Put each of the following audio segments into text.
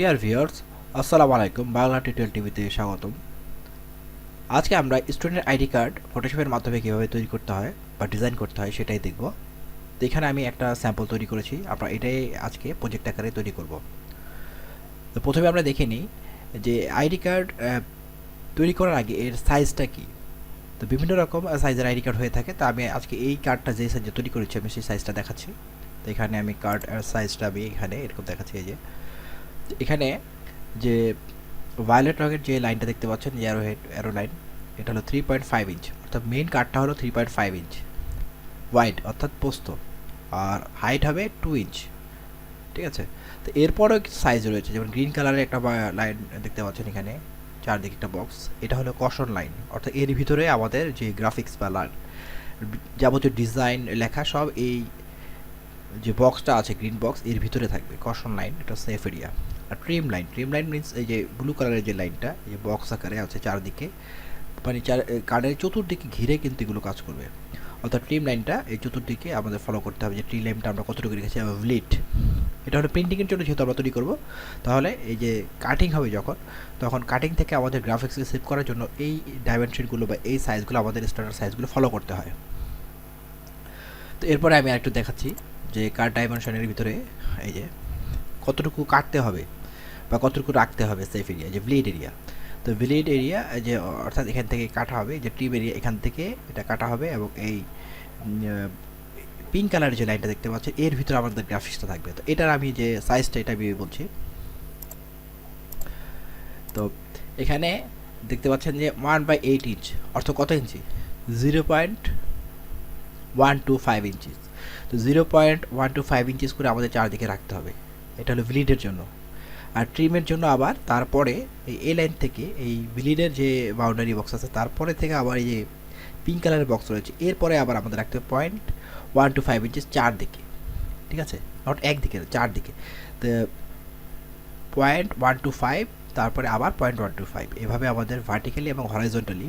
Dear viewers আসসালামু আলাইকুম Bangla tutorial টিভিতে স্বাগতম। আজকে আমরা স্টুডেন্ট আইডি কার্ড ফটোশপের মাধ্যমে কীভাবে তৈরি করতে হয় বা ডিজাইন করতে হয় সেটাই দেখব। তো এখানে আমি একটা স্যাম্পল তৈরি করেছি, আমরা এটাই আজকে প্রজেক্ট আকারে তৈরি করব। তো প্রথমে আমরা দেখে নিই যে আইডি কার্ড তৈরি করার আগে এর সাইজটা কী। তো বিভিন্ন রকম সাইজের আইডি কার্ড হয়ে থাকে, তো আমি আজকে এই কার্ডটা যে সাইজে তৈরি করেছি, আমি সেই সাইজটা দেখাচ্ছি। তো এখানে আমি কার্ড সাইজটা আমি এখানে এরকম দেখাচ্ছি, এই যে। এখানে যে ভায়োলেট রঙের যে লাইনটা দেখতে পাচ্ছেন অ্যারো হেড অ্যারো লাইন এটা হলো থ্রি পয়েন্ট ফাইভ ইঞ্চ অর্থাৎ মেইন কাঠটা হলো three point five inch wide অর্থাৎ পোস্ত। আর হাইট হবে টু ইঞ্চ ঠিক আছে? তো এরপরও সাইজ রয়েছে। যেমন গ্রিন কালারের একটা লাইন দেখতে পাচ্ছেন এখানে, চারদিকে একটা বক্স এটা হলো কশন লাইন অর্থাৎ এর ভিতরে আমাদের যে গ্রাফিক্স বা লাইন যাবতীয় ডিজাইন লেখা সব এই যে বক্সটা আছে গ্রিন বক্স এর ভিতরে থাকবে। কশন লাইন এটা সেফ এরিয়া আর trim line trim line means এই যে ব্লু কালারের যে লাইনটা এই বক্স আকারে আছে চারদিকে মানে চার কার্ডের চতুর্দিকে ঘিরে কিন্তু এগুলো কাজ করবে। অর্থাৎ ট্রিম লাইনটা এই চতুর্দিকে আমাদের ফলো করতে হবে যে ট্রি লাইনটা আমরা কতটুকু রেখেছি, এবং ব্লিট এটা হলো প্রিন্টিংয়ের জন্য যেহেতু আমরা তৈরি করব, তাহলে এই যে কাটিং হবে যখন, তখন কাটিং থেকে আমাদের গ্রাফিক্সকে সেভ করার জন্য এই ডাইমেনশনগুলো বা এই সাইজগুলো আমাদের স্ট্যান্ডার্ড সাইজগুলো ফলো করতে হয়। তো এরপরে আমি আরেকটু দেখাচ্ছি যে কার ডাইমেনশনের ভিতরে এই যে কতটুকু কাটতে হবে। বা কতটুকু রাখতে হবে সেফ এরিয়া যে ব্লিড এরিয়া তো ব্লিড এরিয়া যে অর্থাৎ এখান থেকে কাটা হবে, যে টিপ এরিয়া এখান থেকে এটা কাটা হবে এবং এই পিঙ্ক কালারের যে লাইনটা দেখতে পাচ্ছেন, এর ভিতরে আমাদের গ্রাফিক্সটা থাকবে। তো এটার আমি যে সাইজটা এটা আমি বলছি। তো এখানে দেখতে পাচ্ছেন যে ওয়ান বাই এইট ইঞ্চ অর্থ কত ইঞ্চি zero point one two five inches তো zero point one two five inches করে আমাদের চারদিকে রাখতে হবে। এটা হলো ব্লিডের জন্য। আর ট্রিমের জন্য আবার তারপরে এই এ লাইন থেকে এই ব্লিডের যে বাউন্ডারি বক্স আছে, তারপরে থেকে আবার এই যে পিঙ্ক কালারের বক্স রয়েছে, এরপরে আবার আমাদের রাখতে হবে point one two five inches চারদিকে, ঠিক আছে? নট একদিকে চারদিকে। তো পয়েন্ট ওয়ান টু ফাইভ তারপরে আবার পয়েন্ট ওয়ান টু ফাইভ এভাবে আমাদের ভার্টিক্যালি এবং হরাইজন্টালি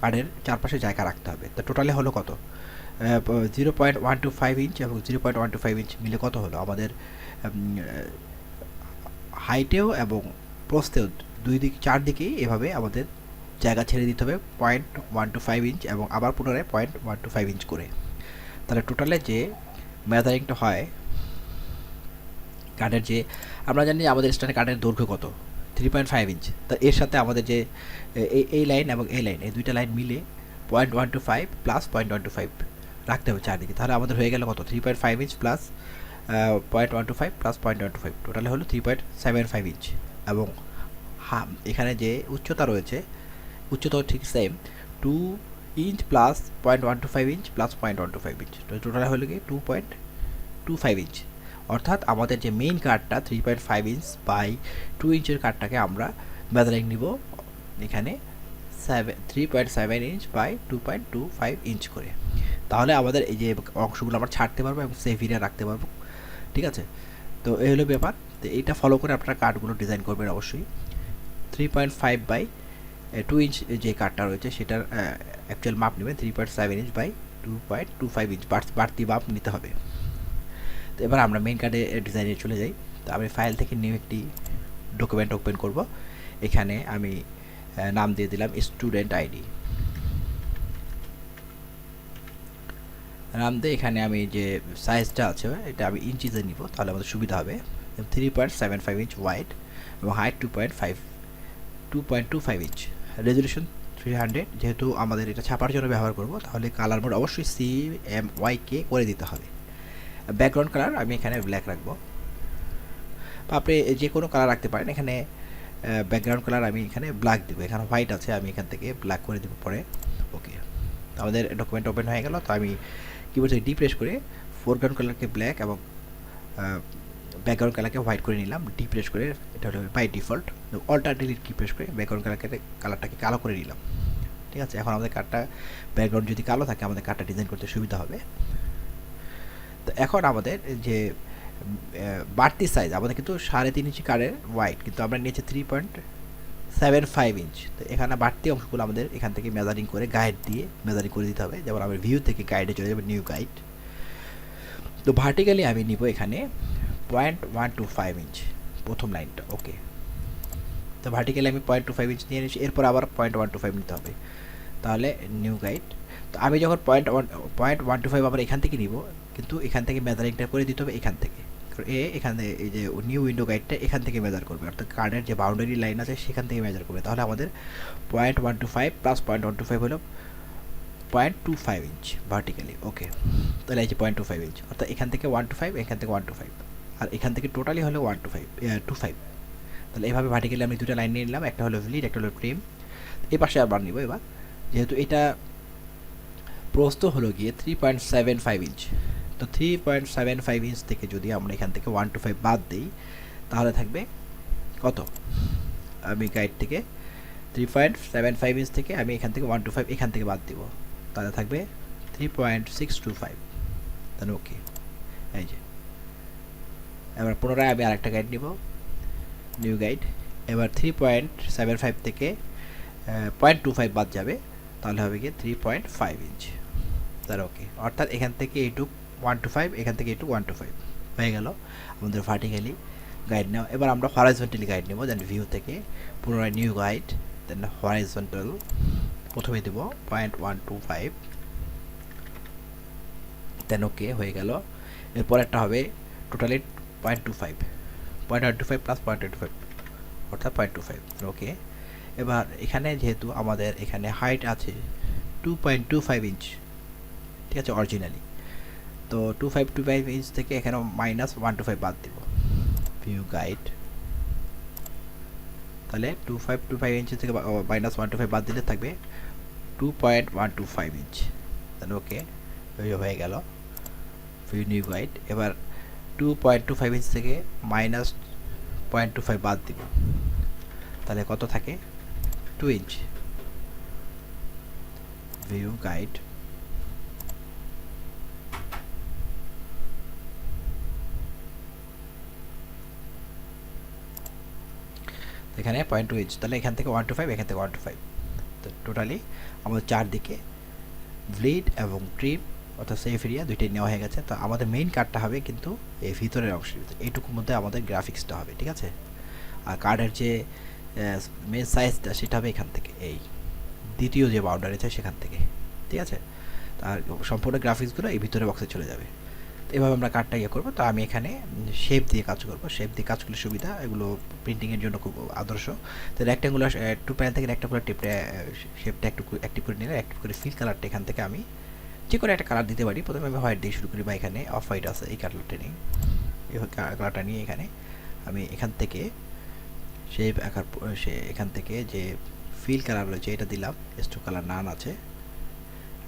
কার্ডের চারপাশে জায়গা রাখতে হবে। তো টোটালে হলো কত? Zero point one two five inch এবং zero point one two five inch মিলে কত হলো? আমাদের হাইটেও এবং প্রস্থেও দুই দিক চারদিকেই এভাবে আমাদের জায়গা ছেড়ে দিতে হবে point one two five inch এবং আবার পুনরায় point one two five inch করে। তাহলে টোটালে যে মেজারিংটা হয় কার্ডের যে, আমরা জানি আমাদের স্ট্যান্ডার্ড কার্ডের দৈর্ঘ্য কত? থ্রি পয়েন্ট ফাইভ ইঞ্চ তা এর সাথে আমাদের যে এই লাইন এবং এই লাইন এই দুইটা লাইন মিলে point one two five plus point one two five রাখতে হবে চারদিকে। তাহলে আমাদের হয়ে গেল কত? Three point five inch plus point one two five plus point one two five টোটালে হলো three point seven five inch এবং এখানে যে উচ্চতা রয়েছে, উচ্চতাও ঠিক same two inch plus point one two five inch plus point one two five inch তো টোটালে হলো কি two point two five inch অর্থাৎ আমাদের যে মেইন কার্ডটা three point five inch by two ইঞ্চের কার্ডটাকে আমরা মেজারিং নিব। এখানে seven three point seven inch by two point two five inch করে। তাহলে আমাদের এই যে অংশগুলো আমরা ছাড়তে পারব এবং সেভ রাখতে পারব। ঠিক আছে? তো এই হলো ব্যাপার। তো এইটা ফলো করে আপনারা কার্ডগুলো ডিজাইন করবেন অবশ্যই। Three point five by two inch যে কার্ডটা রয়েছে, সেটার অ্যাকচুয়াল মাপ নেবেন। Three point seven inch by two point two five inch বাড়তি মাপ নিতে হবে। তো এবার আমরা মেন কার্ডে ডিজাইনে চলে যাই। তো আমি ফাইল থেকে নিউ একটি ডকুমেন্ট ওপেন করব। এখানে আমি নাম দিয়ে দিলাম স্টুডেন্ট আইডি নাম দিয়ে এখানে আমি যে সাইজটা আছে, এটা আমি ইঞ্চিতে নিব, তাহলে আমাদের সুবিধা হবে। Three point seven five inch wide এবং height two point five two point two five inch resolution three hundred যেহেতু আমাদের এটা ছাপার জন্য ব্যবহার করব, তাহলে কালার মোড অবশ্যই সি এম ওয়াই কে করে দিতে হবে। ব্যাকগ্রাউন্ড কালার আমি এখানে ব্ল্যাক রাখব। আপনি যে কোনো কালার রাখতে পারেন, এখানে ব্যাকগ্রাউন্ড কালার আমি এখানে ব্ল্যাক দেবো। এখানে হোয়াইট আছে, আমি এখান থেকে ব্ল্যাক করে দেবো পরে। ওকে আমাদের ডকুমেন্ট ওপেন হয়ে গেল, তো আমি কিবোর্ড থেকে ডিপ্রেস করে ফোরগ্রাউন্ড কালারকে ব্ল্যাক এবং ব্যাকগ্রাউন্ড কালারকে হোয়াইট করে নিলাম। ডিপ্রেস করে এটা হলো by default alter delete key press করে ব্যাকগ্রাউন্ড কালারকে কালারটাকে কালো করে নিলাম। ঠিক আছে? এখন আমাদের কার্ডটা ব্যাকগ্রাউন্ড যদি কালো থাকে, আমাদের কার্ডটা ডিজাইন করতে সুবিধা হবে। তো এখন আমাদের যে বাড়তি সাইজ আমাদের কিন্তু সাড়ে তিন ইঞ্চি কারের হোয়াইট কিন্তু আমরা নিয়েছি three point seven five inch তো এখানে বাড়তি অংশগুলো আমাদের এখান থেকে মেজারিং করে গাইড দিয়ে মেজারিং করে দিতে হবে। যেমন আমার ভিউ থেকে গাইডে চলে যাবে নিউ গাইড তো ভার্টিক্যালি আমি নিব এখানে point one two five inch প্রথম লাইনটা ওকে তো ভার্টিক্যালি আমি পয়েন্ট টু ফাইভ ইঞ্চ নিয়ে নিচ্ছি এরপর আবার পয়েন্ট ওয়ান টু ফাইভ নিতে হবে। তাহলে নিউ গাইড তো আমি যখন point one point one two five আবার এখান থেকে নিব, কিন্তু এখান থেকে মেজারিংটা করে দিতে হবে এখান থেকে। কারণ এ এখানে এই যে নিউ উইন্ডো গাইডটা এখান থেকে মেজার করবে। অর্থাৎ কার্ডের যে বাউন্ডারি লাইন আছে সেখান থেকে মেজার করবে। তাহলে আমাদের point one two five plus point one two five হলো point two five inch vertically okay তাহলে এই যে পয়েন্ট টু ফাইভ ইঞ্চ অর্থাৎ এখান থেকে ওয়ান টু ফাইভ এখান থেকে ওয়ান টু ফাইভ আর এখান থেকে টোটালি হলো one two five two five তাহলে এইভাবে ভার্টিক্যালি আমি দুটো লাইন নিয়ে নিলাম, একটা হলো ভিলিড একটা হলো ট্রিম এই পাশে আবার নিব এবার। যেহেতু এটা প্রস্ত হলো গিয়ে three point seven five inch তো three point seven five inch থেকে যদি আমরা এখান থেকে ওয়ান টু ফাইভ বাদ দিই, তাহলে থাকবে কত? আমি গাইড থেকে three point seven five inch থেকে আমি এখান থেকে ওয়ান টু ফাইভ এখান থেকে বাদ দিব। তাহলে থাকবে three point six two five তাহলে ওকে এই যে। এবার পুনরায় আমি আরেকটা গাইড নিব। নিউ গাইড এবার থ্রি পয়েন্ট সেভেন ফাইভ থেকে পয়েন্ট টু ফাইভ বাদ যাবে। তাহলে হবে গিয়ে থ্রি পয়েন্ট ফাইভ ইঞ্চ তার ওকে অর্থাৎ এখান থেকে এইটু ওয়ান টু ফাইভ এখান থেকে এইটু ওয়ান টু ফাইভ হয়ে গেল। আমাদের ভার্টিক্যালি গাইড নেওয়া। এবার আমরা হরাইজন্টালি গাইড নেব দেন ভিউ থেকে পুনরায় নিউ গাইড দেন হরাইজন্টাল প্রথমে দেব point one two five then okay হয়ে গেল। এরপর একটা হবে totally point two five point one two five plus point two five অর্থাৎ পয়েন্ট টু ফাইভ ওকে এবার এখানে যেহেতু আমাদের এখানে হাইট আছে two point two five inch ঠিক আছে অরিজিনালি তো two five two five inch থেকে এখানে মাইনাস ওয়ান টু ফাইভ বাদ দিব। ভিউ গাইড তাহলে two five two five inch থেকে মাইনাস ওয়ান টু ফাইভ বাদ দিলে থাকবে two point one two five inch তাহলে ওকে হয়ে গেল। ভিউ নিউ গাইড এবার two point two five inch থেকে মাইনাস পয়েন্ট টু ফাইভ বাদ দিব। তাহলে কত থাকে? টু ইঞ্চ ভিউ গাইড এখানে পয়েন্ট টু তাহলে এখান থেকে ওয়ান টু ফাইভ এখান থেকে ওয়ান টু ফাইভ তো টোটালি আমাদের চারদিকে ব্লিড এবং ট্রিপ অর্থাৎ সেফ এরিয়া দুইটাই নেওয়া হয়ে গেছে। তো আমাদের মেইন কার্ডটা হবে কিন্তু এই ভিতরের অংশের ভিতরে। এইটুকুর মধ্যে আমাদের গ্রাফিক্সটা হবে, ঠিক আছে? আর কার্ডের যে মেন সাইজটা সেটা হবে এখান থেকে। এই দ্বিতীয় যে বাউন্ডারি আছে, সেখান থেকে। ঠিক আছে? আর সম্পূর্ণ গ্রাফিক্সগুলো এই ভিতরে বক্সে চলে যাবে। এভাবে আমরা কার্ডটা ইয়ে করব। তো আমি এখানে শেপ দিয়ে কাজ করব। শেপ দিয়ে কাজ করলে সুবিধা, এগুলো প্রিন্টিংয়ের জন্য খুব আদর্শ। তো রেক্ট্যাঙ্গুলার টু প্যান থেকে রেক্ট্যাঙ্গুলার টিপটা শেপটা একটু অ্যাক্টিভ করে নিলে অ্যাক্টিভ করে ফিল কালারটা এখান থেকে আমি যে কোনো একটা কালার দিতে পারি। প্রথমে আমি হোয়াইট দিয়ে শুরু করি বা এখানে অফ হোয়াইট আছে, এই কালারটা নিই এই কালারটা নিয়ে এখানে আমি এখান থেকে শেপ আঁকার সে এখান থেকে যে ফিল কালার রয়েছে, এটা দিলাম। স্টো কালার নান আছে।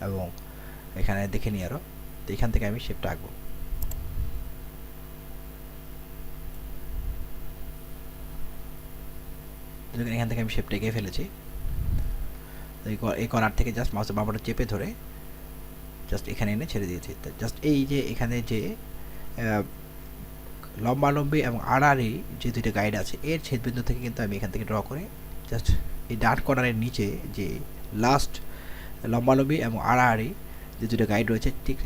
এবং এখানে দেখে নিই আরও তো এখান থেকে আমি শেপটা আঁকবো। এখান থেকে আমি শেপটা এঁকে ফেলেছি। এই কর্নার থেকে জাস্ট মাউসের বাবাটা চেপে ধরে জাস্ট এখানে এনে ছেড়ে দিয়েছি। জাস্ট এই যে এখানে যে লম্বালম্বি এবং আড়াআড়ি যে দুইটা গাইড আছে, এর ছেদবিন্দু থেকে কিন্তু আমি এখান থেকে ড্র করে জাস্ট এই ডার্ট কর্নারের নিচে যে লাস্ট লম্বালম্বি এবং আড়াআড়ি যে দুটো গাইড রয়েছে, ঠিক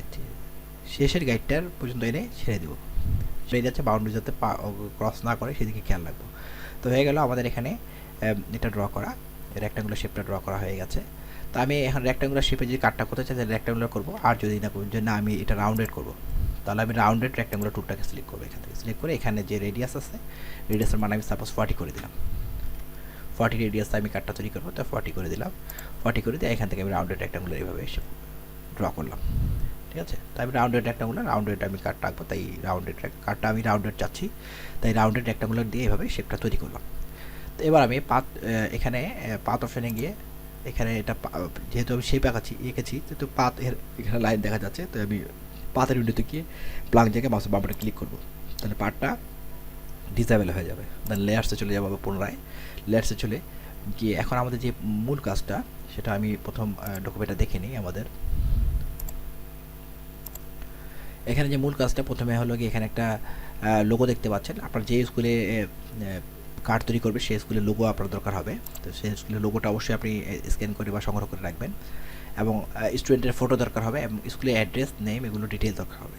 শেষের গাইডটার পর্যন্ত এনে ছেড়ে দেবো। ছেড়ে যাচ্ছে বাউন্ডারি যাতে ক্রস না করে, সেদিকে খেয়াল রাখব। তো হয়ে গেল আমাদের এখানে এটা ড্র করা। রেক্টাঙ্গুলার শেপটা ড্র করা হয়ে গেছে। তো আমি এখন রেক্টাঙ্গুলার শেপে যদি কাটটা করতে চাই, তাহলে রেক্টাঙ্গুলার করব। আর যদি না করি না, আমি এটা রাউন্ডেড করব, তাহলে আমি রাউন্ডেড রেক্টাঙ্গুলার টুলটাকে সিলেক্ট করব এখান থেকে। সিলেক্ট করে এখানে যে রেডিয়াস আছে রেডিয়াসের মানে আমি সাপোজ ফর্টি করে দিলাম। ফর্টি রেডিয়াস আমি কাটটা তৈরি করব, তো ফর্টি করে দিলাম। ফর্টি করে দিয়ে এখান থেকে আমি রাউন্ডেড রেক্টাঙ্গুলার এইভাবে এসে ড্র করলাম। ঠিক আছে? তাই আমি রাউন্ডেড রেক্টাঙ্গুলার রাউন্ডেড আমি কাটটা আঁকবো তাই রাউন্ডেড কাটটা আমি রাউন্ডেড চাচ্ছি। তাই রাউন্ডেড রেক্টাঙ্গুলার দিয়ে এভাবে শেপটা তৈরি করলাম। তো এবার আমি পাত এখানে পাত অপশানে গিয়ে এখানে এটা যেহেতু আমি শেপ আঁকাচ্ছি, এঁকেছি, তো পাত এর এখানে লাইন দেখা যাচ্ছে, তো আমি পাতের উইন্ডোতে গিয়ে প্লাগ জায়গায় মাউসের বামটা ক্লিক করব। তাহলে পার্টটা ডিসেবল হয়ে যাবে। দেন লেয়ার্সে চলে যাব পুনরায়। লেয়ার্সে চলে গিয়ে এখন আমাদের যে মূল কাজটা, সেটা আমি প্রথম ডকুমেন্টটা দেখে নিই আমাদের। এখানে যে মূল কাজটা প্রথমে হলো গিয়ে এখানে একটা লোগো দেখতে পাচ্ছেন। আপনার যে স্কুলে কার্ড তৈরি করবে, সেই স্কুলের লোগো আপনার দরকার হবে। তো সেই স্কুলের লোগোটা অবশ্যই আপনি স্ক্যান করে বা সংগ্রহ করে রাখবেন। এবং স্টুডেন্টের ফটো দরকার হবে এবং স্কুলের অ্যাড্রেস নেম এগুলো ডিটেল দরকার হবে।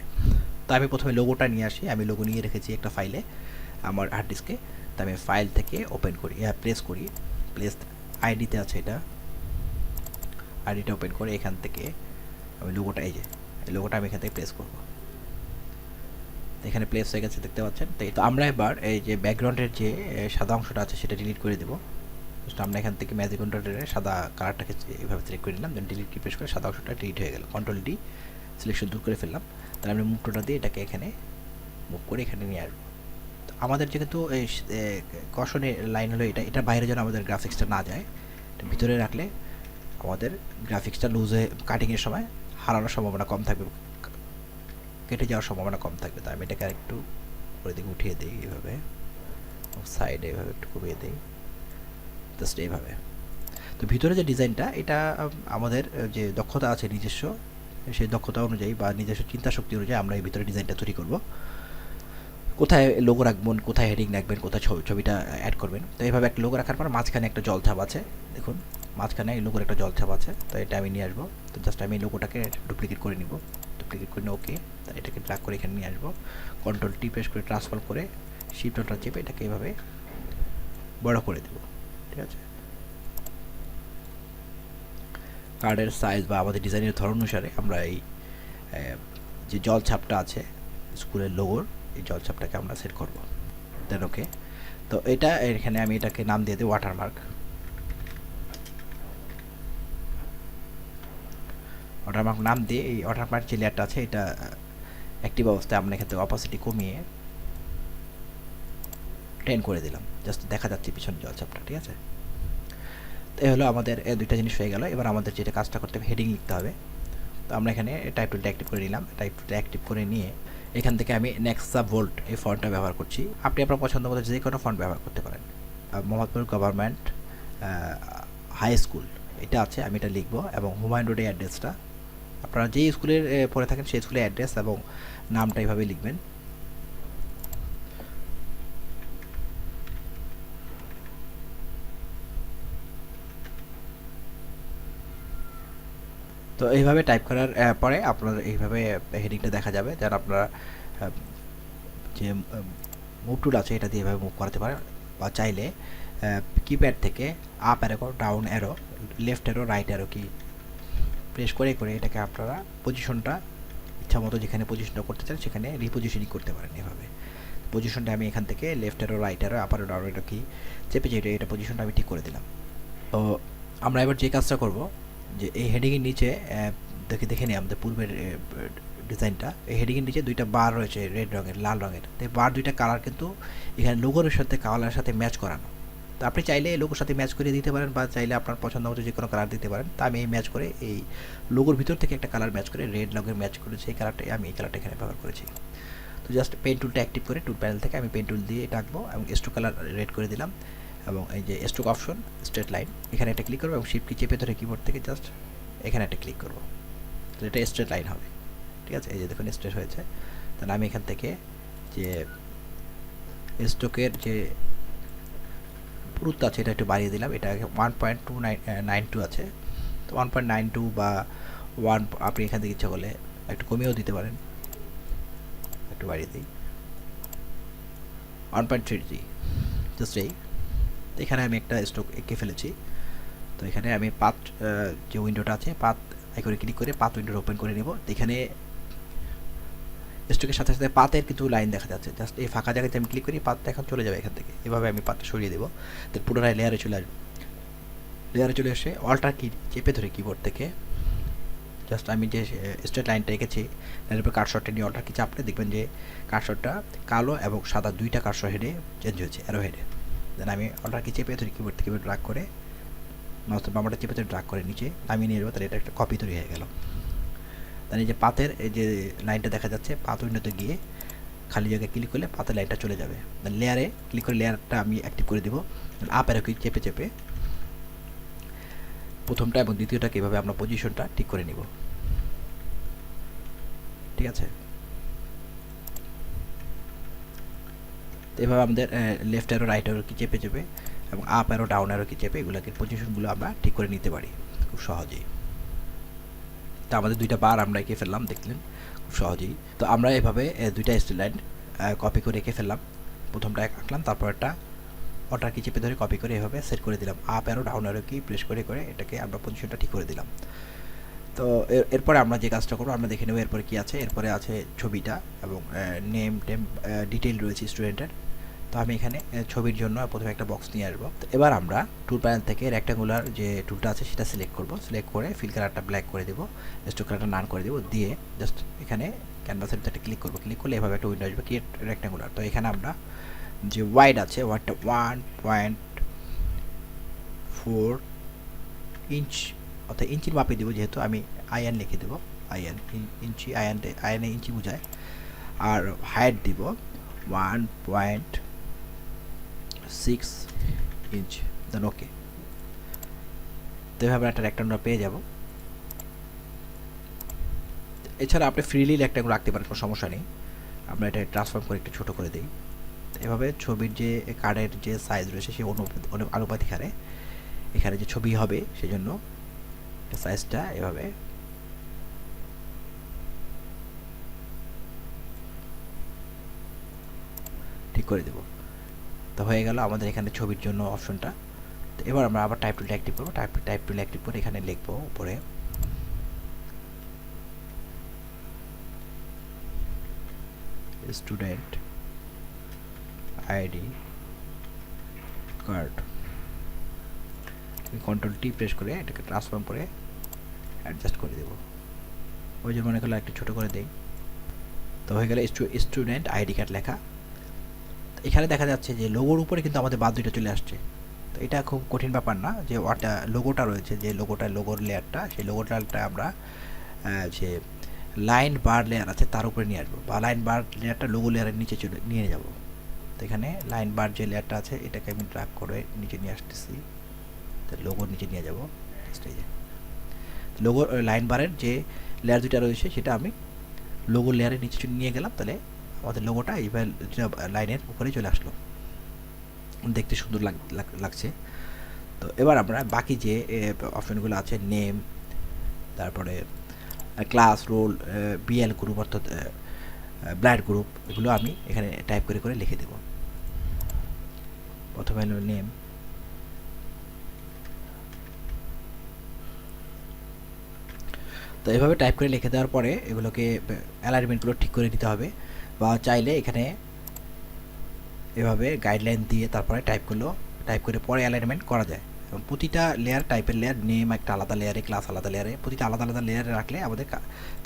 তো আমি প্রথমে লোগোটা নিয়ে আসি। আমি লোগো নিয়ে রেখেছি একটা ফাইলে আমার হার্ড ডিস্কে তো আমি ফাইল থেকে ওপেন করি প্লেস করি। প্লেস আইডিতে আছে এটা। আইডিটা ওপেন করে এখান থেকে আমি লোগোটা এই যে লোগোটা আমি এখান থেকে প্লেস করব। এখানে প্লেস হয়ে গেছে, দেখতে পাচ্ছেন? তাই তো আমরা এবার এই যে ব্যাকগ্রাউন্ডের যে সাদা অংশটা আছে, সেটা ডিলিট করে দেবো। জাস্ট আমরা এখান থেকে ম্যাজিক কন্ট্রোলের সাদা কালারটাকে এইভাবে সিলেক্ট করে নিলাম দেন ডিলিট কি প্রেস করে সাদা অংশটা ডিলিট হয়ে গেল। কন্ট্রোল ডি সিলেকশন দূর করে ফেললাম। তাহলে আমরা মুভ টোটা দিয়ে এটাকে এখানে মুভ করে এখানে নিয়ে আসব। তো আমাদের যেহেতু এই কষণের লাইন হলো এটা, এটার বাইরে যেন আমাদের গ্রাফিক্সটা না যায়, এটা ভিতরে রাখলে আমাদের গ্রাফিক্সটা লুজ হয়ে কাটিংয়ের সময় হারানোর সম্ভাবনা কম থাকবে। কেটে যাওয়ার সম্ভাবনা কম থাকবে, তো আমি এটাকে আরেকটু ওই দিকে উঠিয়ে দিই এইভাবে সাইডে এভাবে একটু কমিয়ে দিই জাস্ট এইভাবে। তো ভিতরে যে ডিজাইনটা, এটা আমাদের যে দক্ষতা আছে নিজস্ব, সেই দক্ষতা অনুযায়ী বা নিজস্ব চিন্তা শক্তি অনুযায়ী আমরা এই ভিতরে ডিজাইনটা তৈরি করব। কোথায় লোগো রাখবেন, কোথায় হেডিং রাখবেন, কোথায় ছবি, ছবিটা অ্যাড করবেন, তো এইভাবে একটা লোগো রাখার পর মাঝখানে একটা জলছাপ আছে, দেখুন, মাঝখানে এই লোগোর একটা জলছাপ আছে, তো এটা আমি নিয়ে আসব, তো জাস্ট আমি এই লোগোটাকে ডুপ্লিকেট করে নিব। ডুপ্লিকেট করে ওকে এটাকে ড্রাগ করে এখানে নিয়ে আসব। কন্ট্রোল টি প্রেস করে ট্রান্সফার করে শিফট অল্টার চেপে এটাকে এইভাবে বড় করে দেবো, ঠিক আছে? কার্ডের সাইজ বা আমাদের ডিজাইনের ধরন অনুসারে আমরা এই যে জল ছাপটা আছে স্কুলের লোগোর এই জল ছাপটাকে আমরা সেট করব। দেন ওকে তো এটা এখানে আমি এটাকে নাম দিয়ে দিই ওয়াটারমার্ক ওয়াটারমার্ক নাম দিয়ে এই ওয়াটারমার্ক যে লেয়ারটা আছে, এটা অ্যাক্টিভ অবস্থায় আমরা এখান থেকে অপাসিটি কমিয়ে টেন করে দিলাম। জাস্ট দেখা যাচ্ছে পিছনে জলছাপটা ঠিক আছে? তো এই হলো আমাদের দুইটা জিনিস হয়ে গেল। এবার আমাদের যেটা কাজটা করতে হবে হেডিং লিখতে হবে। তো আমরা এখানে টাইপ টুলটা অ্যাক্টিভ করে নিলাম। টাইপ টুলটা অ্যাক্টিভ করে নিয়ে এখান থেকে আমি নেক্সা ভোল্ট এই ফন্টটা ব্যবহার করছি। আপনি আপনার পছন্দ মতো যে কোনো ফন্ট ব্যবহার করতে পারেন। মোহাম্মদপুর গভর্নমেন্ট হাই স্কুল এটা আছে, আমি এটা লিখব। এবং হুমায়ুন রোডের অ্যাড্রেসটা আপনারা যে স্কুলের পড়ে থাকেন সেই স্কুলের অ্যাড্রেস এবং নামটা এইভাবে লিখবেন। তো এইভাবে টাইপ করার পরে আপনার এইভাবে হেডিংটা দেখা যাবে, যেন আপনারা যে মুভ টুল আছে এটা দিয়ে এভাবে মুভ করাতে পারেন। বা চাইলে কিপ্যাড থেকে up arrow down arrow left arrow right arrow key press করে করে এটাকে আপনারা পজিশনটা ইচ্ছা মতো যেখানে পজিশনটা করতে চান, সেখানে রিপোজিশনিং করতে পারেন এভাবে। পজিশনটা আমি এখান থেকে left arrow right arrow upper down arrow key চেপে চেপে এটা পজিশনটা আমি ঠিক করে দিলাম। তো আমরা এবার যে কাজটা করব, যে এই হেডিংয়ের নিচে দেখে দেখে নিই আমাদের পূর্বের ডিজাইনটা। এই হেডিংয়ের নিচে দুইটা বার রয়েছে রেড রঙের, লাল রঙের। তো বার দুইটা কালার কিন্তু এখানে লোগোর সাথে কালারের সাথে ম্যাচ করানো। তো আপনি চাইলে এই লোগোর সাথে ম্যাচ করে দিতে পারেন বা চাইলে আপনার পছন্দ মতো যে কোনো কালার দিতে পারেন। তা আমি এই ম্যাচ করে এই লোগোর ভিতর থেকে একটা কালার ম্যাচ করে রেড রঙের ম্যাচ করে সেই কালারটাই আমি এই কালারটা এখানে ব্যবহার করেছি। তো জাস্ট পেন টুলটা অ্যাক্টিভ করে টুল প্যানেল থেকে আমি পেন টুল দিয়ে ডাকবো এবং স্ট্রোক কালার রেড করে দিলাম এবং এই যে স্ট্রোক অপশন স্ট্রেট লাইন এখানে একটা ক্লিক করব এবং শিফট কি চেপে ধরে কিবোর্ড থেকে জাস্ট এখানে একটা ক্লিক করব। তো এটা স্ট্রেট লাইন হবে। ঠিক আছে? এই যে দেখুন স্ট্রেট হয়েছে। তাহলে আমি এখান থেকে যে স্ট্রোকের যে পুরুত্ব আছে, এটা একটু বাড়িয়ে দিলাম। এটা one point two nine nine two আছে। তো ওয়ান পয়েন্ট নাইন টু বা ওয়ান আপনি এখান থেকে ইচ্ছা করলে একটু কমিয়েও দিতে পারেন। একটু বাড়িয়ে দিই। ওয়ান পয়েন্ট থ্রি জি জাস্ট এই। এখানে আমি একটা স্ট্রোক এঁকে ফেলেছি। তো এখানে আমি পাত যে উইন্ডোটা আছে, পাত আইকনে ক্লিক করে পাত উইন্ডোটা ওপেন করে নেব। এখানে স্ট্রোকের সাথে সাথে পাতের কিন্তু লাইন দেখা যাচ্ছে। জাস্ট এই ফাঁকা জায়গাতে আমি ক্লিক করি, পাতটা এখন চলে যাবে এখান থেকে। এভাবে আমি পাতটা সরিয়ে দেবো। তো পুনরায় লেয়ারে চলে আসব। লেয়ারে চলে এসে অল্টার কি চেপে ধরে কিবোর্ড থেকে জাস্ট আমি যে স্ট্রেট লাইনটা এঁকেছি তার উপর কাটশটটা নিয়ে অল্টার কি চাপলে দেখবেন যে কাটশটটা কালো এবং সাদা দুইটা কাটশট হেডে চেঞ্জ হয়েছে অ্যারো হেডে দেন আমি অল্টার কি চেপে ধরে কিবোর্ড থেকে ড্রাগ করে মাউসের বামাটা চেপে ধরে ড্রাগ করে নিচে নামিয়ে নিয়ে যাব তাহলে এটা একটা কপি তৈরি হয়ে গেল। তাহলে এই যে পাতের, এই যে লাইনটা দেখা যাচ্ছে, পাত উইন্ডোতে গিয়ে খালি জায়গায় ক্লিক করলে পাতের লাইনটা চলে যাবে। লেয়ারে ক্লিক করে লেয়ারটা আমি অ্যাক্টিভ করে দিব। আপ এরো চেপে চেপে প্রথমটা এবং দ্বিতীয়টাকে এভাবে আমরা পজিশনটা ঠিক করে নিব। ঠিক আছে? তো এভাবে আমাদের left arrow right arrow key চেপে চেপে এবং up arrow down arrow key চেপে এগুলোকে পজিশনগুলো আমরা ঠিক করে নিতে পারি। খুব সহজেই। তো আমাদের দুইটা বার আমরা এঁকে ফেললাম, দেখলেন? খুব সহজেই। তো আমরা এভাবে দুইটা স্টিল লাইন কপি করে এঁকে ফেললাম। প্রথমটা আঁকলাম তারপর একটা অর্ডার কি চেপে ধরে কপি করে এভাবে সেট করে দিলাম। Up arrow, down arrow key press করে করে এটাকে আমরা পজিশনটা ঠিক করে দিলাম। তো এরপরে আমরা যে কাজটা করব, আমরা দেখে নেব এরপরে কি আছে। এরপরে আছে ছবিটা এবং নেম, টেম ডিটেল রয়েছে স্টুডেন্টের। তো আমি এখানে ছবির জন্য প্রথমে একটা বক্স নিয়ে আসব। তো এবার আমরা টুল প্যানেল থেকে রেক্টাঙ্গুলার যে টুলটা আছে সেটা সিলেক্ট করব। সিলেক্ট করে ফিল কালারটা ব্ল্যাক করে দেবো। স্টোক কালারটা নান করে দেবো। দিয়ে জাস্ট এখানে ক্যানভাসের ভিতরে ক্লিক করব। ক্লিক করলে এভাবে একটা উইন্ডো আসবে ক্রিয়েট রেক্টাঙ্গুলার তো এখানে আমরা যে ওয়াইড আছে ওয়াইডটা ওয়ান পয়েন্ট ফোর ইঞ্চ অর্থাৎ ইঞ্চির মাপে দেবো যেহেতু আমি আইএন লিখে দেবো। আইএন ইঞ্চি আইএন আইএনে ইঞ্চি বোঝায়। আর হাইট দিব one point six inch then okay তো এভাবে একটা রেক্টাঙ্গুলার পেয়ে যাব। এছাড়া আপনি ফ্রিলি রেক্টাঙ্গুলার রাখতে পারেন, কোনো সমস্যা নেই। আমরা এটা ট্রান্সফর্ম করে একটু ছোটো করে দিই। এভাবে ছবির যে কার্ডের যে সাইজ রয়েছে সেই অনুপাত- অনু- আনুপাতিক হারে এখানে যে ছবি হবে, সেজন্য সাইজটা এভাবে ঠিক করে দেব। তো হয়ে গেল আমাদের এখানে ছবির জন্য অপশনটা। তো এবার আমরা আবার টাইপ টুল অ্যাক্টিভ করব। টাইপ টাইপ টুল অ্যাক্টিভ করে এখানে লিখব উপরে। Student ID card control T press করে এটাকে ট্রান্সফর্ম করে অ্যাডজাস্ট করে দেবো। ওই জন্য মনে করলে একটু ছোটো করে দেই। তো হয়ে গেলে স্টুডেন্ট আইডি কার্ড লেখা। এখানে দেখা যাচ্ছে যে লোগোর উপরে কিন্তু আমাদের বাদ দুইটা চলে আসছে। তো এটা খুব কঠিন ব্যাপার না যে ওটা লোগোটা রয়েছে, যে লোগোটা লোগোর লেয়ারটা সেই লোগোটা আমরা যে লাইন বার লেয়ার আছে তার উপরে নিয়ে আসব বা লাইন বার লেয়ারটা লোগো লেয়ারের নিচে চলে, নিয়ে যাব। তো এখানে লাইন বার যে লেয়ারটা আছে এটাকে আমি ড্রাগ করে নিচে নিয়ে আসতেছি। তো লোগোর নিচে নিয়ে যাব যে। লোগো লাইন বারের যে লেয়ার দুটা রয়েছে সেটা আমি লোগো লেয়ারের নিচে নিয়ে গেলাম, তাহলে আমাদের লোগোটা এইভাবে লাইনের উপরে চলে আসলো। দেখতে সুন্দর লাগ- লাগ- লাগছে। তো এবার আমরা বাকি যে অপশনগুলো আছে নেম তারপরে ক্লাস রোল বিএল গ্রুপ অর্থাৎ ব্লাড গ্রুপ এগুলো আমি এখানে টাইপ করে করে লিখে দেব। প্রথমে হলো নেম তো এভাবে টাইপ করে লিখে দেওয়ার পরে এগুলোকে অ্যালাইনমেন্টগুলো ঠিক করে নিতে হবে। বা চাইলে এখানে এভাবে গাইডলাইন দিয়ে তারপরে টাইপগুলো টাইপ করে পরে অ্যালাইনমেন্ট করা যায়। এবং প্রতিটা লেয়ার টাইপের লেয়ার নেম একটা আলাদা লেয়ারে ক্লাস আলাদা লেয়ারে প্রতিটা আলাদা আলাদা লেয়ারে রাখলে আমাদের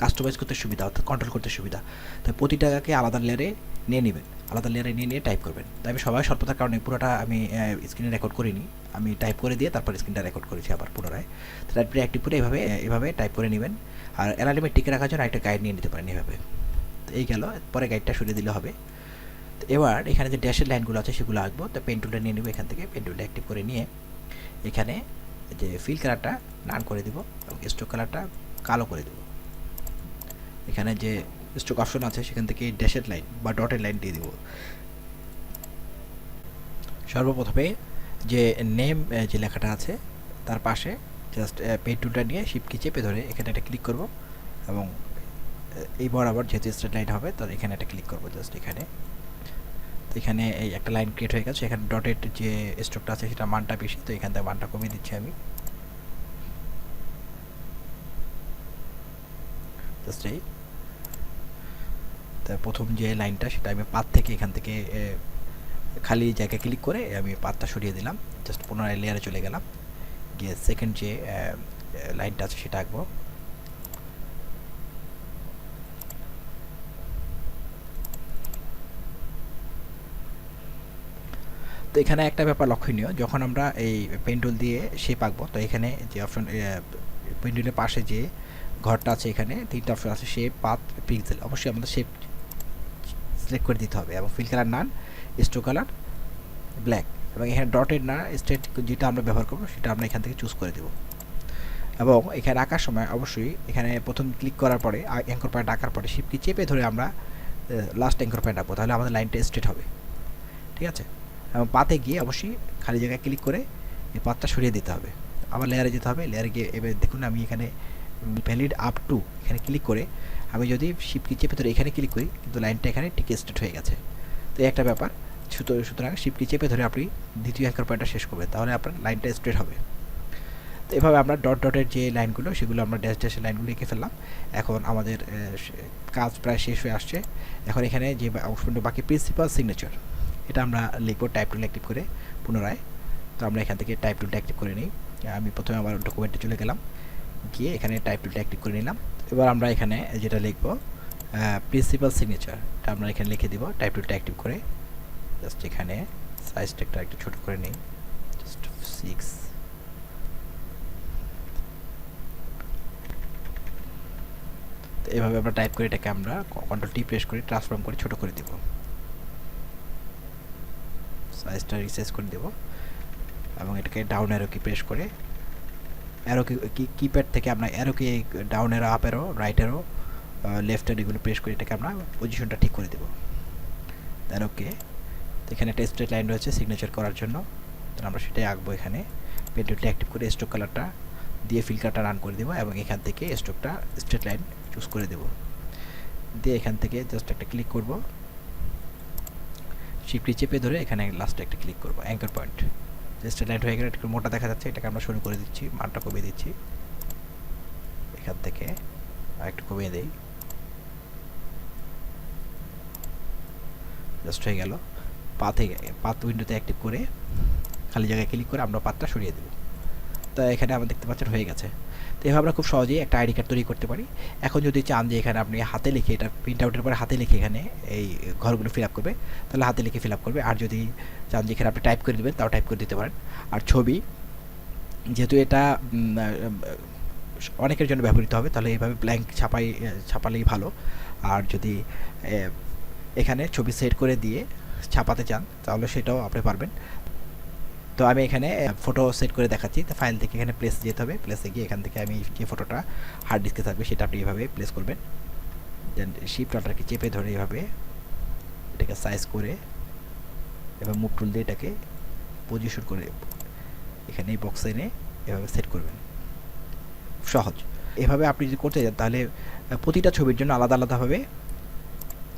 কাস্টমাইজ করতে সুবিধা, অর্থাৎ কন্ট্রোল করতে সুবিধা। তাই প্রতিটাকে আলাদা লেয়ারে নিয়ে নেবেন, আলাদা লেয়ারে নিয়ে নিয়ে টাইপ করবেন। তাই আমি সবাই স্বল্পতার কারণে পুরোটা আমি স্ক্রিনে রেকর্ড করিনি। আমি টাইপ করে দিয়ে তারপর স্ক্রিনটা রেকর্ড করেছি আবার পুনরায়। তো টাইপ অ্যাক্টিভ করে এভাবে এভাবে টাইপ করে নেবেন। আর অ্যালাইনমেন্ট টিকে রাখার জন্য একটা গাইড নিয়ে নিতে পারেন এভাবে। এই গেল, পরে গাইডটা সরিয়ে দিলে হবে। তো এবার এখানে যে ড্যাশের লাইনগুলো আছে সেগুলো আঁকবো। তো পেন টুলটা নিয়ে নেব এখান থেকে পেন টুলটা অ্যাক্টিভ করে নিয়ে এখানে যে ফিল কালারটা নান করে দিব এবং স্ট্রোক কালারটা কালো করে দেব। এখানে যে স্ট্রোক অপশন আছে, সেখান থেকে ড্যাশের লাইন বা ডটের লাইন দিয়ে দিব। সর্বপ্রথমে যে নেম যে লেখাটা আছে, তার পাশে জাস্ট পেন টুলটা নিয়ে শিপ কি চেপে ধরে এখানে একটা ক্লিক করব এবং এই বরাবর যেহেতু স্ট্রেট লাইন হবে, তো এখানে একটা ক্লিক করব জাস্ট এখানে। তো এখানে এই একটা লাইন ক্রিয়েট হয়ে গেছে, এখানে ডটেড যে স্ট্রোকটা আছে সেটা মানটা বেশি, তো এখান থেকে মানটা কমিয়ে দিচ্ছি আমি। জাস্ট এই। তা প্রথম যে লাইনটা সেটা আমি পাত থেকে এখান থেকে খালি জায়গায় ক্লিক করে আমি পাতটা সরিয়ে দিলাম। জাস্ট পুনরায় লেয়ারে চলে গেলাম। গিয়ে সেকেন্ড যে লাইনটা আছে সেটা আঁকবো। তো এখানে একটা ব্যাপার লক্ষণীয়, যখন আমরা এই পেন্টুল দিয়ে শেপ আঁকবো, তো এখানে যে অপশন পেন্টুলের পাশে যে ঘরটা আছে এখানে, তিনটা অপশন আছে শেপ পাত পিক্সেল অবশ্যই আমাদের শেপ সিলেক্ট করে দিতে হবে। এবং fill colour none stroke colour black এবং এখানে ডটেড না স্টেট যেটা আমরা ব্যবহার করব, সেটা আমরা এখান থেকে চুজ করে দেব। এবং এখানে আঁকার সময় অবশ্যই এখানে প্রথম ক্লিক করার পরে অ্যাঙ্কর পয়েন্ট আঁকার পরে শিপকে চেপে ধরে আমরা লাস্ট অ্যাঙ্কর পয়েন্ট আঁকবো, তাহলে আমাদের লাইনটা স্ট্রেট হবে। ঠিক আছে? এবং পাতে গিয়ে অবশ্যই খালি জায়গায় ক্লিক করে এই পাতটা সরিয়ে দিতে হবে। আবার লেয়ারে যেতে হবে। লেয়ারে গিয়ে এবার দেখুন আমি এখানে ভ্যালিড আপ টু এখানে ক্লিক করে আমি যদি শিপ কি চেপে ধরে এখানে ক্লিক করি, কিন্তু লাইনটা এখানে ঠিক স্টেট হয়ে গেছে। তো একটা ব্যাপার। সুতো- সুতরাং শিপ কি চেপে ধরে আপনি দ্বিতীয় অ্যাঙ্কার পয়েন্টটা শেষ করবেন, তাহলে আপনার লাইনটা স্ট্রেট হবে। তো এভাবে আমরা ডট ডটের যে লাইনগুলো সেগুলো আমরা ড্যাশ ড্যাশের লাইনগুলো এঁকে ফেললাম। এখন আমাদের কাজ প্রায় শেষ হয়ে আসছে। এখন এখানে যে অংশটুকু বাকি প্রিন্সিপাল সিগনেচার এটা আমরা লিখব টাইপ টুল অ্যাক্টিভ করে পুনরায়। তো আমরা এখান থেকে টাইপ টুলটা অ্যাক্টিভ করে নিই। আমি প্রথমে আমার ডকুমেন্টে চলে গেলাম। গিয়ে এখানে টাইপ টুলটা অ্যাক্টিভ করে নিলাম। এবার আমরা এখানে যেটা লিখব প্রিন্সিপাল সিগনেচার এটা আমরা এখানে লিখে দিব টাইপ টুলটা অ্যাক্টিভ করে। জাস্ট এখানে সাইজটা একটা একটু ছোটো করে নিই। জাস্ট সিক্স এভাবে আমরা টাইপ করে এটাকে আমরা কন্ট্রোল টি প্রেস করে ট্রান্সফর্ম করে ছোট করে দেব। সাইজটা রিসাইজ করে দেব। এবং এটাকে ডাউন অ্যারো কি প্রেস করে অ্যারো কি কিপ্যাড থেকে আমরা arrow key down arrow up arrow right arrow left arrow এগুলো প্রেস করে এটাকে আমরা পজিশনটা ঠিক করে দেব। অ্যারোকে তো এখানে একটা স্ট্রেট লাইন রয়েছে সিগনেচার করার জন্য। তো আমরা সেটাই আঁকবো এখানে। পেন্টুলটা অ্যাক্টিভ করে স্ট্রোক কালারটা দিয়ে ফিল্টারটা রান করে দেবো এবং এখান থেকে স্ট্রোকটা স্ট্রেট লাইন চুজ করে দেবো। দিয়ে এখান থেকে জাস্ট একটা ক্লিক করব। শিপটি চেপে ধরে এখানে লাস্টে একটা ক্লিক করব অ্যাঙ্কার পয়েন্ট জাস্ট লাইন হয়ে গেলে, একটু মোটা দেখা যাচ্ছে, এটাকে আমরা শুরু করে দিচ্ছি, মানটা কমিয়ে দিচ্ছি। এখান থেকে আর একটু কমিয়ে দিই। জাস্ট হয়ে গেল। পাথে, পাথ উইন্ডোতে অ্যাক্টিভ করে, খালি জায়গায় ক্লিক করে আমরা পাতটা সরিয়ে দেব। তো এখানে আমরা দেখতে পাচ্ছেন হয়ে গেছে। তো এভাবে আমরা খুব সহজেই একটা আইডি কার্ড তৈরি করতে পারি। এখন যদি চান যে এখানে আপনি হাতে লিখে এটা প্রিন্ট আউটের পরে হাতে লিখে এখানে এই ঘরগুলো ফিল আপ করবে, তাহলে হাতে লিখে ফিল আপ করবে। আর যদি চান যে এখানে আপনি টাইপ করে দেবেন, তাও টাইপ করে দিতে পারেন। আর ছবি, যেহেতু এটা অনেকের জন্য ব্যবহৃত হবে, তাহলে এইভাবে ব্ল্যাঙ্ক ছাপাই, ছাপালেই ভালো। আর যদি এখানে ছবি সেট করে দিয়ে ছাপাতে চান, তাহলে সেটাও আপনি পারবেন। তো আমি এখানে ফটো সেট করে দেখাচ্ছি। তো ফাইল থেকে এখানে প্লেস যেতে হবে। প্লেসে গিয়ে এখান থেকে আমি যে ফটোটা হার্ড ডিস্কে থাকবে, সেটা আপনি এভাবে প্লেস করবেন। দেন শিফট অল্টারকে চেপে ধরে এভাবে এটাকে সাইজ করে এবার মুভ টুল দিয়ে এটাকে পজিশন করে এখানে এই বক্সে এনে এভাবে সেট করবেন। সহজ। এভাবে আপনি যদি করতে যান তাহলে প্রতিটা ছবির জন্য আলাদা আলাদাভাবে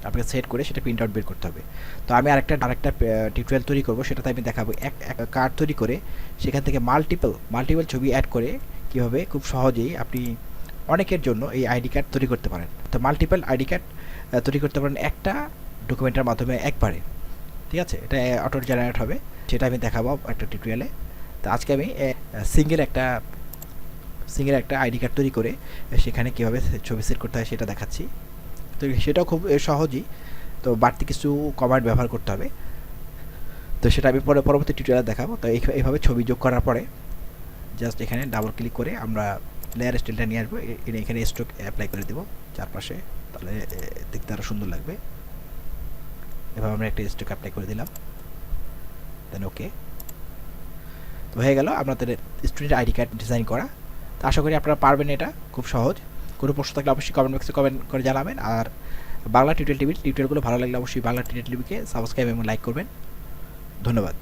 আপনাকে সেট করে সেটা প্রিন্ট আউট বের করতে হবে। তো আমি আরেকটা আরেকটা টিউটোরিয়াল তৈরি করব, সেটাতে আমি দেখাবো। এক এক কার্ড তৈরি করে সেখান থেকে মাল্টিপল মাল্টিপল ছবি অ্যাড করে কীভাবে খুব সহজেই আপনি অনেকের জন্য এই আইডি কার্ড তৈরি করতে পারেন। তো মাল্টিপল আইডি কার্ড তৈরি করতে পারেন একটা ডকুমেন্টের মাধ্যমে একবারে। ঠিক আছে? এটা অটো জেনারেট হবে। সেটা আমি দেখাবো একটা টিউটোরিয়ালে তো আজকে আমি সিঙ্গেল একটা সিঙ্গেল একটা আইডি কার্ড তৈরি করে সেখানে কীভাবে ছবি সেট করতে হয় সেটা দেখাচ্ছি। তো সেটাও খুব সহজই। তো বাড়তি কিছু কমান্ড ব্যবহার করতে হবে। তো সেটা আমি পরে, পরবর্তী টিউটোরিয়ালে দেখাবো। তো এইভাবে ছবি যোগ করার পরে জাস্ট এখানে ডাবল ক্লিক করে আমরা লেয়ার স্টাইলটা নিয়ে আসব। এখানে স্ট্রোক অ্যাপ্লাই করে দেবো চারপাশে। তাহলে দেখতে আরও সুন্দর লাগবে। এভাবে আমরা একটা স্ট্রোক অ্যাপ্লাই করে দিলাম। দেন ওকে তো হয়ে গেল। আপনাদের স্টুডেন্ট আইডি কার্ড ডিজাইন করা। তো আশা করি আপনারা পারবেন এটা। খুব সহজ। কোনো প্রশ্ন থাকলে অবশ্যই কমেন্ট বক্সে কমেন্ট করে জানাবেন। আর বাংলা টিউটোরিয়াল টিভির টিউটোরিয়ালগুলো ভালো লাগলে অবশ্যই বাংলা টিউটোরিয়াল টিভিকে সাবস্ক্রাইব এবং লাইক করবেন। ধন্যবাদ।